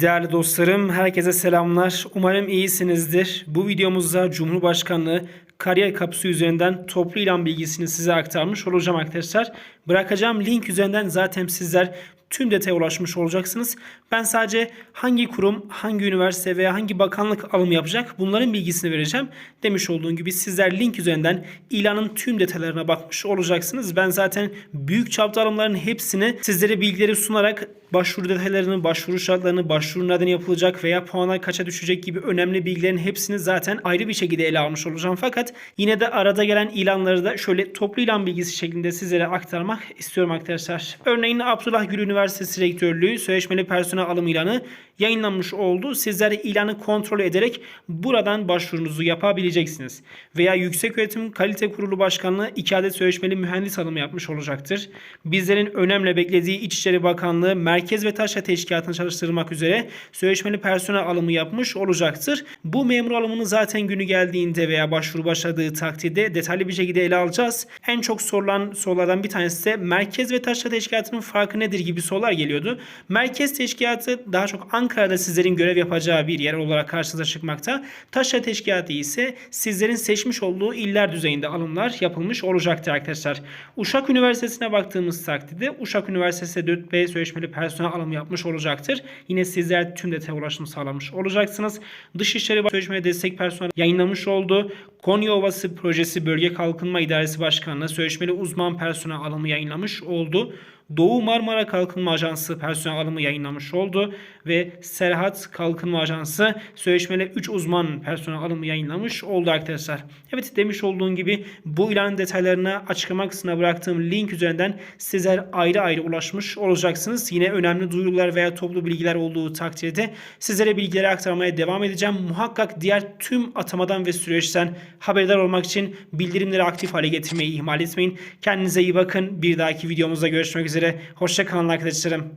Değerli dostlarım, herkese selamlar. Umarım iyisinizdir. Bu videomuzda Cumhurbaşkanlığı kariyer kapısı üzerinden toplu ilan bilgisini size aktarmış olacağım arkadaşlar. Bırakacağım link üzerinden zaten sizler tüm detaya ulaşmış olacaksınız. Ben sadece hangi kurum, hangi üniversite veya hangi bakanlık alım yapacak bunların bilgisini vereceğim. Demiş olduğum gibi sizler link üzerinden ilanın tüm detaylarına bakmış olacaksınız. Ben zaten büyük çapta alımların hepsini sizlere bilgileri sunarak başvuru detaylarını, başvuru şartlarını, başvuru neden yapılacak veya puanlar kaça düşecek gibi önemli bilgilerin hepsini zaten ayrı bir şekilde ele almış olacağım. Fakat yine de arada gelen ilanları da şöyle toplu ilan bilgisi şeklinde sizlere aktarmak istiyorum arkadaşlar. Örneğin Abdullah Gül Üniversitesi Rektörlüğü sözleşmeli personel alım ilanı yayınlanmış oldu. Sizler ilanı kontrol ederek buradan başvurunuzu yapabileceksiniz. Veya Yükseköğretim Kalite Kurulu Başkanlığı 2 adet sözleşmeli mühendis alımı yapmış olacaktır. Bizlerin önemli beklediği İçişleri Bakanlığı Merkez ve Taşra Teşkilatı'nı çalıştırmak üzere sözleşmeli personel alımı yapmış olacaktır. Bu memur alımını zaten günü geldiğinde veya başvuru başladığı takdirde detaylı bir şekilde ele alacağız. En çok sorulan sorulardan bir tanesi de Merkez ve Taşra Teşkilatı'nın farkı nedir gibi sorular geliyordu. Merkez Teşkilatı daha çok Ankara'da sizlerin görev yapacağı bir yer olarak karşınıza çıkmakta. Taşra Teşkilatı ise sizlerin seçmiş olduğu iller düzeyinde alımlar yapılmış olacaktır arkadaşlar. Uşak Üniversitesi'ne baktığımız takdirde Uşak Üniversitesi 4B sözleşmeli personel alımı yapmış olacaktır. Yine sizler tüm detaya ulaşım sağlamış olacaksınız. Dışişleri Sözleşmeli Destek Personel yayınlamış oldu. Konya Ovası Projesi Bölge Kalkınma İdaresi Başkanlığı sözleşmeli uzman personel alımı yayınlamış oldu. Doğu Marmara Kalkınma Ajansı personel alımı yayınlamış oldu ve Serhat Kalkınma Ajansı sözleşmeli 3 uzman personel alımı yayınlamış oldu arkadaşlar. Evet demiş olduğum gibi bu ilan detaylarına açıklama kısmına bıraktığım link üzerinden sizler ayrı ayrı ulaşmış olacaksınız. Yine önemli duyurular veya toplu bilgiler olduğu takdirde sizlere bilgileri aktarmaya devam edeceğim. Muhakkak diğer tüm atamadan ve süreçten haberdar olmak için bildirimleri aktif hale getirmeyi ihmal etmeyin. Kendinize iyi bakın. Bir dahaki videomuzda görüşmek üzere. Hoşçakalın arkadaşlarım.